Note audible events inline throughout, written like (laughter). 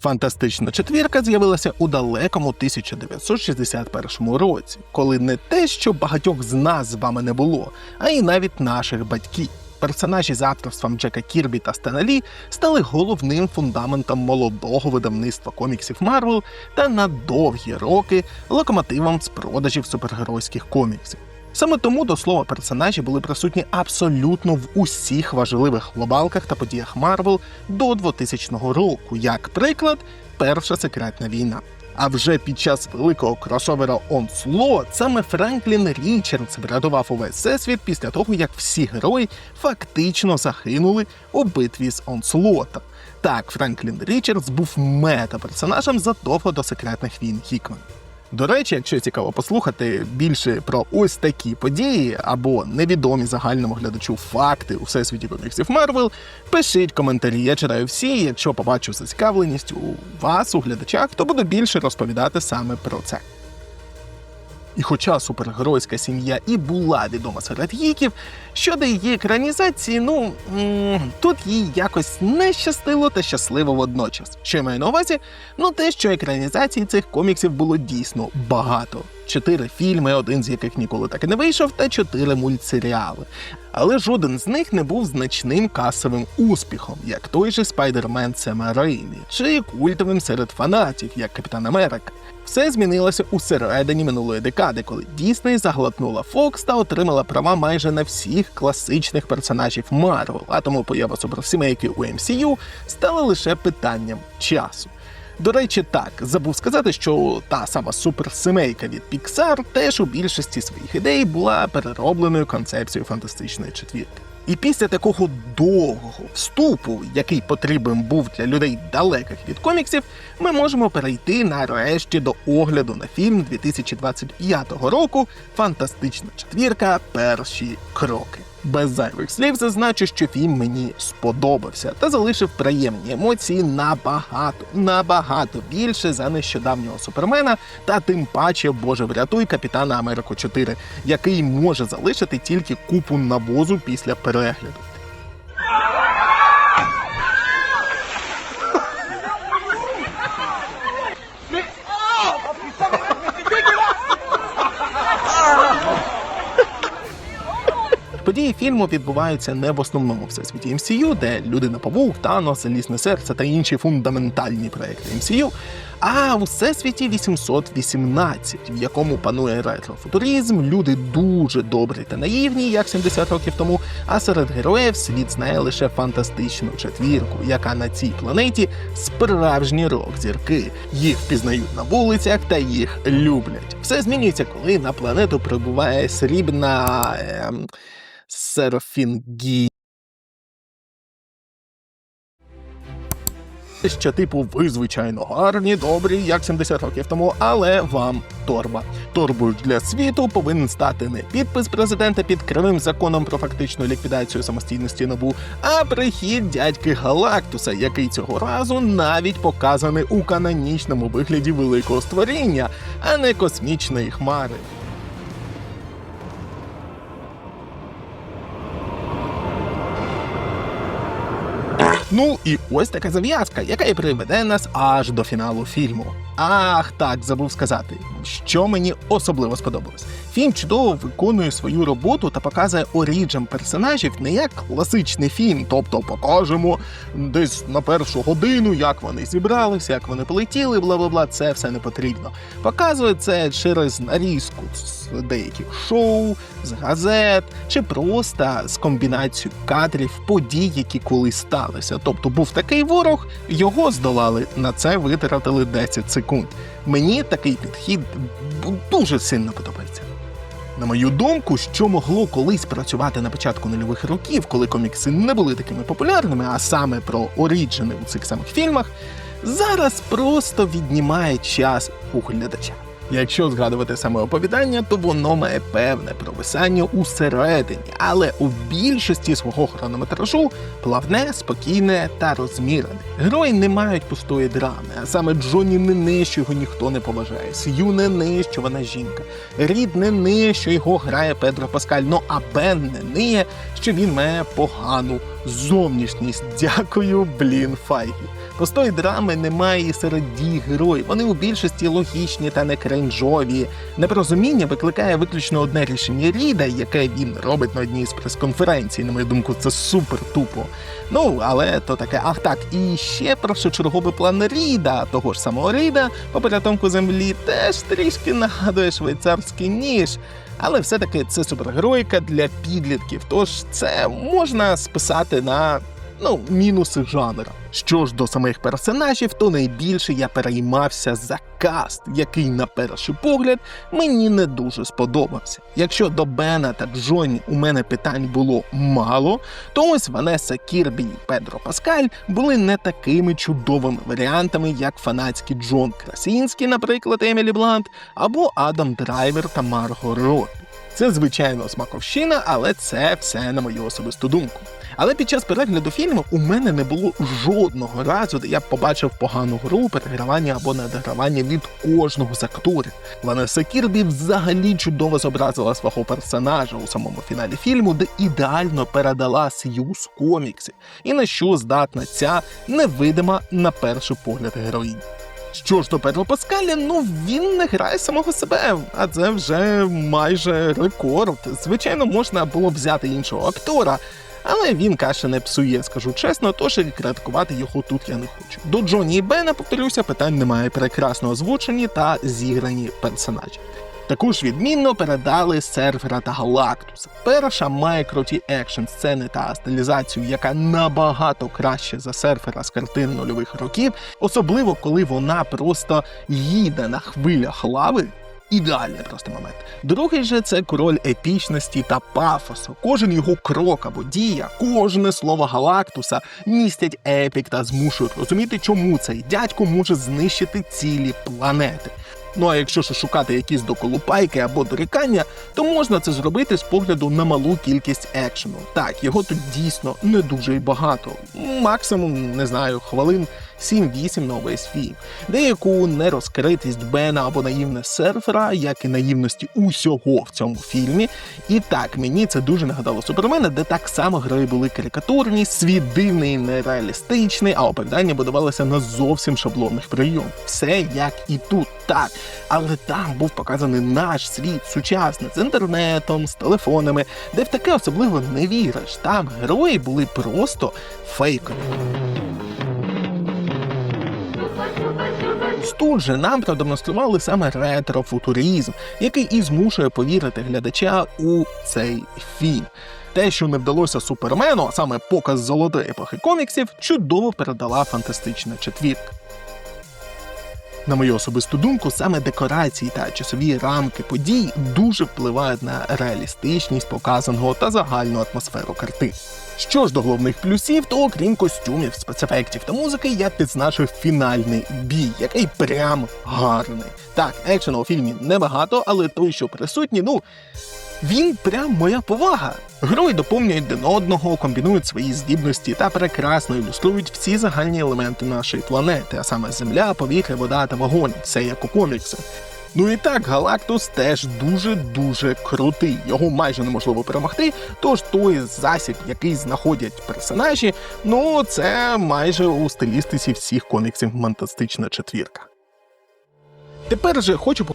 Фантастична четвірка з'явилася у далекому 1961 році, коли не те, що багатьох з нас з вами не було, а й навіть наших батьків. Персонажі з авторством Джека Кірбі та Стена Лі стали головним фундаментом молодого видавництва коміксів Марвел та на довгі роки локомотивом з продажів супергеройських коміксів. Саме тому до слова персонажі були присутні абсолютно в усіх важливих глобалках та подіях Марвел до 2000 року, як приклад, Перша секретна війна. А вже під час великого кросовера Onslaught саме Франклін Річардс врятував увесь всесвіт після того, як всі герої фактично загинули у битві з Онслотом. Так, Франклін Річардс був мета-персонажем задовго до секретних війн Хікман. До речі, якщо цікаво послухати більше про ось такі події або невідомі загальному глядачу факти у всесвіті коміксів Марвел, пишіть коментарі. Я читаю всі. Якщо побачу зацікавленість у вас, у глядачах, то буду більше розповідати саме про це. І хоча супергеройська сім'я і була відома серед гіків, щодо її екранізації, ну тут їй якось не щастило та щасливо водночас. Що я маю на увазі? Ну те, що екранізацій цих коміксів було дійсно багато. Чотири фільми, один з яких ніколи так і не вийшов, та чотири мультсеріали. Але жоден з них не був значним касовим успіхом, як той же Спайдермен Сема Реймі, чи культовим серед фанатів, як Капітан Америка. Все змінилося у середині минулої декади, коли Дісней заглотнула Фокс та отримала права майже на всіх класичних персонажів Марвел, а тому поява суперсімейки у MCU стала лише питанням часу. До речі, так забув сказати, що та сама суперсемейка від Pixar теж у більшості своїх ідей була переробленою концепцією фантастичної четвірки. І після такого довгого вступу, який потрібен був для людей далеких від коміксів, ми можемо перейти нарешті до огляду на фільм 2025 року Фантастична четвірка. Перші кроки. Без зайвих слів зазначу, що фільм мені сподобався та залишив приємні емоції набагато, набагато більше за нещодавнього супермена, та тим паче, Боже, врятуй Капітана Америку 4, який може залишити тільки купу навозу після перегляду. Події фільму відбуваються не в основному всесвіті MCU, де людина павук, Танос, Залізне серце та інші фундаментальні проекти MCU, а у всесвіті 818, в якому панує ретрофутуризм, люди дуже добрі та наївні, як 70 років тому. А серед героїв світ знає лише фантастичну четвірку, яка на цій планеті справжні рок-зірки. Їх впізнають на вулицях та їх люблять. Все змінюється, коли на планету прибуває срібна. Ем... Серафінгі. Що, типу, ви звичайно гарні, добрі, як 70 років тому, але вам торба. Торбою для світу повинен стати не підпис президента під кривим законом про фактичну ліквідацію самостійності набу, а прихід дядьки Галактуса, який цього разу навіть показаний у канонічному вигляді великого створіння, а не космічної хмари. Ну і ось така зав'язка, яка і приведе нас аж до фіналу фільму. Ах, так забув сказати, що мені особливо сподобалось. Фільм чудово виконує свою роботу та показує оріджем персонажів не як класичний фільм, тобто покажемо десь на першу годину, як вони зібралися, як вони полетіли, бла бла бла. Це все не потрібно. Показує це через нарізку з деяких шоу, з газет чи просто з комбінацією кадрів подій, які колись сталися. Тобто був такий ворог, його здолали. На це витратили 10 секунд. Мені такий підхід дуже сильно подобається. На мою думку, що могло колись працювати на початку нульових років, коли комікси не були такими популярними, а саме про оріджини у цих самих фільмах, зараз просто віднімає час у глядача. Якщо згадувати саме оповідання, то воно має певне провисання усередині, але у більшості свого хронометражу плавне, спокійне та розмірене. Герої не мають пустої драми, а саме Джоні не що його ніхто не поважає, Сью не що вона жінка, Рід не що його грає Педро Паскаль, ну а Бен не не, що він має погану зовнішність. (laughs) Дякую, блін, Файгі. Простої драми немає і серед дій героїв. Вони у більшості логічні та не кринжові. Непорозуміння викликає виключно одне рішення Ріда, яке він робить на одній з прес-конференцій. На мою думку, це супер тупо. Ну, але то таке. Ах так, і ще першочерговий план Ріда, того ж самого Ріда, по порятунку землі, теж трішки нагадує швейцарський ніж. Але все-таки це супергероїка для підлітків, тож це можна списати на ну, мінуси жанру. Що ж до самих персонажів, то найбільше я переймався за каст, який на перший погляд мені не дуже сподобався. Якщо до Бена та Джоні у мене питань було мало, то ось Ванеса Кірбі і Педро Паскаль були не такими чудовими варіантами, як фанатський Джон Красінський, наприклад, Емілі Блант, або Адам Драйвер та Марго Робі. Це звичайно смаковщина, але це все на мою особисту думку. Але під час перегляду фільму у мене не було жодного разу, де я побачив погану гру, перегравання або недогравання від кожного з акторів. Ванеса Кірбі взагалі чудово зобразила свого персонажа у самому фіналі фільму, де ідеально передала сюз коміксів, і на що здатна ця невидима на перший погляд героїня. Що ж до Педро Паскаля, ну він не грає самого себе, а це вже майже рекорд. Звичайно, можна було взяти іншого актора, але він каші не псує, скажу чесно, тож і критикувати його тут я не хочу. До Джоні і Бена, повторюся, питань немає прекрасно озвучені та зіграні персонажі. Також відмінно передали серфера та Галактуса. Перша має круті екшн сцени та стилізацію, яка набагато краще за серфера з картин нульових років, особливо коли вона просто їде на хвилях лави. Ідеальний просто момент. Другий же це король епічності та пафосу. Кожен його крок або дія, кожне слово Галактуса містять епік та змушують розуміти, чому цей дядько може знищити цілі планети. Ну а якщо ж шукати якісь доколупайки або дорікання, то можна це зробити з погляду на малу кількість екшену. Так, його тут дійсно не дуже й багато. Максимум, не знаю, хвилин 7-8 на увесь. Деяку нерозкритість Бена або наївне серфера, як і наївності усього в цьому фільмі. І так, мені це дуже нагадало Супермена, де так само герої були карикатурні, світ дивний, нереалістичний, а оповідання будувалося на зовсім шаблонних прийомах. Все як і тут, так. Але там був показаний наш світ сучасний з інтернетом, з телефонами, де в таке особливо не віриш. Там герої були просто фейкові. Тут же нам продемонстрували саме ретро-футуризм, який і змушує повірити глядача у цей фільм. Те, що не вдалося супермену, а саме показ золотої епохи коміксів, чудово передала фантастична четвірка. На мою особисту думку, саме декорації та часові рамки подій дуже впливають на реалістичність показаного та загальну атмосферу картин. Що ж до головних плюсів, то окрім костюмів, спецефектів та музики, я підзначив фінальний бій, який прям гарний. Так, екшену у фільмі небагато, але той, що присутній, ну. Він прям моя повага. Герої доповнюють один одного, комбінують свої здібності та прекрасно ілюструють всі загальні елементи нашої планети, а саме земля, повітря, вода та вогонь, все як у коміксах. Ну і так, Галактус теж дуже-дуже крутий. Його майже неможливо перемогти. Тож той засіб, який знаходять персонажі, ну це майже у стилістиці всіх коміксів фантастична четвірка. Тепер же хочу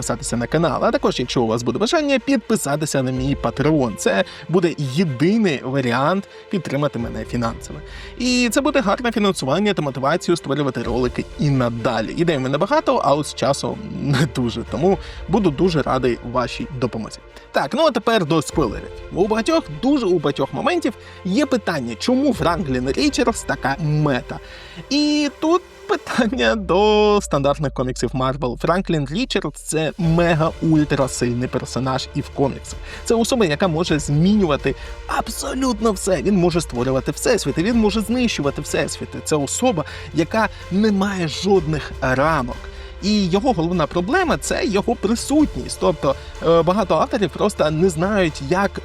підписатися на канал, а також, якщо у вас буде бажання, підписатися на мій Patreon. Це буде єдиний варіант підтримати мене фінансово. І це буде гарне фінансування та мотивацію створювати ролики і надалі. Ідей мене багато, а от з часом (laughs) не дуже. Тому буду дуже радий вашій допомозі. Так, ну а тепер до спойлерів. У багатьох дуже у багатьох моментів є питання, чому Франклін Річардс така мета. І тут питання до стандартних коміксів Марвел. Франклін Річардс це мега-ультра сильний персонаж і в коміксах. Це особа, яка може змінювати абсолютно все. Він може створювати всесвіти, він може знищувати всесвіти. Це особа, яка не має жодних рамок. І його головна проблема це його присутність. Тобто е, багато авторів просто не знають, як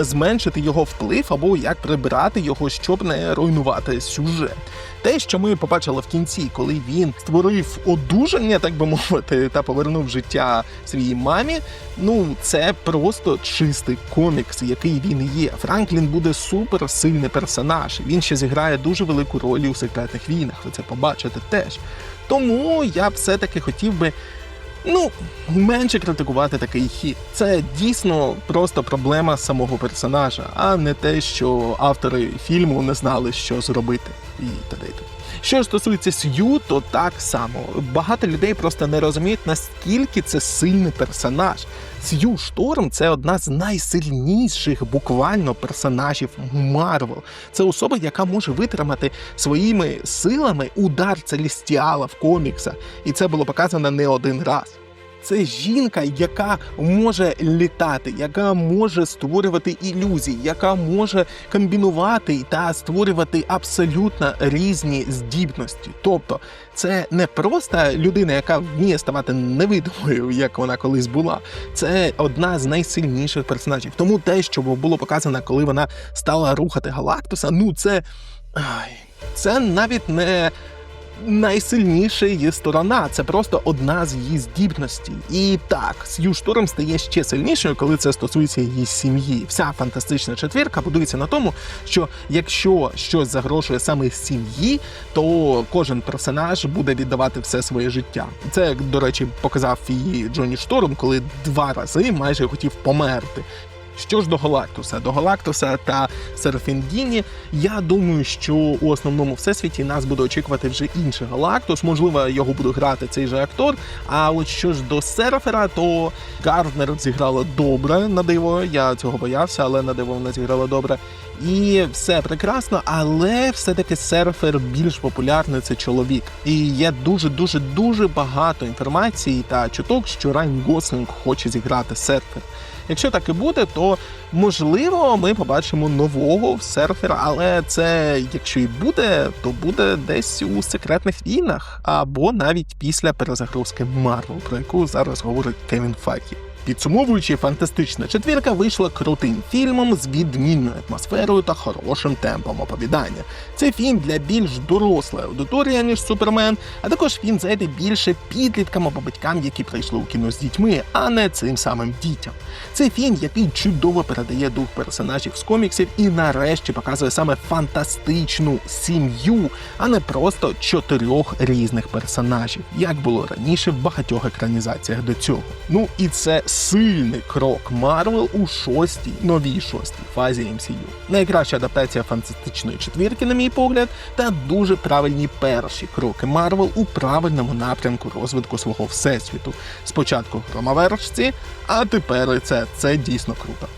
зменшити його вплив або як прибирати його, щоб не руйнувати сюжет. Те, що ми побачили в кінці, коли він створив одужання, так би мовити, та повернув життя своїй мамі. Ну, це просто чистий комікс, який він є. Франклін буде супер сильний персонаж. Він ще зіграє дуже велику роль у секретних війнах. Ви це побачите теж. Тому я все-таки хотів би. Ну, менше критикувати такий хід. Це дійсно просто проблема самого персонажа, а не те, що автори фільму не знали, що зробити. І т.д. Що стосується Сью, то так само. Багато людей просто не розуміють, наскільки це сильний персонаж. Сью Шторм це одна з найсильніших буквально персонажів Марвел. Це особа, яка може витримати своїми силами удар Целістіала в коміксах. І це було показано не один раз. Це жінка, яка може літати, яка може створювати ілюзії, яка може комбінувати та створювати абсолютно різні здібності. Тобто, це не просто людина, яка вміє ставати невидимою, як вона колись була. Це одна з найсильніших персонажів. Тому те, що було показано, коли вона стала рухати Галактуса, ну це. Ай, це навіть не найсильніша її сторона. Це просто одна з її здібностей. І так, Сью Шторм стає ще сильнішою, коли це стосується її сім'ї. Вся фантастична четвірка будується на тому, що якщо щось загрожує саме сім'ї, то кожен персонаж буде віддавати все своє життя. Це, до речі, показав її Джоні Шторм, коли два рази майже хотів померти. Що ж до Галактуса, до Галактуса та Серфінгіні, я думаю, що у основному всесвіті нас буде очікувати вже інший Галактус. Можливо, його буде грати цей же актор. А от що ж до Серфера, то Гарднер зіграла добре на диво. Я цього боявся, але на диво вона зіграла добре. І все прекрасно, але все-таки серфер більш популярний це чоловік. І є дуже дуже дуже багато інформації та чуток, що Райн Гослінг хоче зіграти серфер. Якщо так і буде, то можливо ми побачимо нового серфера, але це, якщо і буде, то буде десь у секретних війнах, або навіть після перезагрузки Марвел, про яку зараз говорить Кевін Факі. Підсумовуючи, фантастична четвірка вийшла крутим фільмом з відмінною атмосферою та хорошим темпом оповідання. Це фільм для більш дорослої аудиторії, ніж Супермен, а також фільм зайде більше підліткам або батькам, які прийшли у кіно з дітьми, а не цим самим дітям. Це фільм, який чудово передає дух персонажів з коміксів і нарешті показує саме фантастичну сім'ю, а не просто чотирьох різних персонажів, як було раніше в багатьох екранізаціях до цього. Ну і це сильний крок Марвел у шостій, новій шостій фазі MCU. Найкраща адаптація фантастичної четвірки, на мій погляд, та дуже правильні перші кроки Марвел у правильному напрямку розвитку свого всесвіту. Спочатку громовершці, а тепер це, це дійсно круто.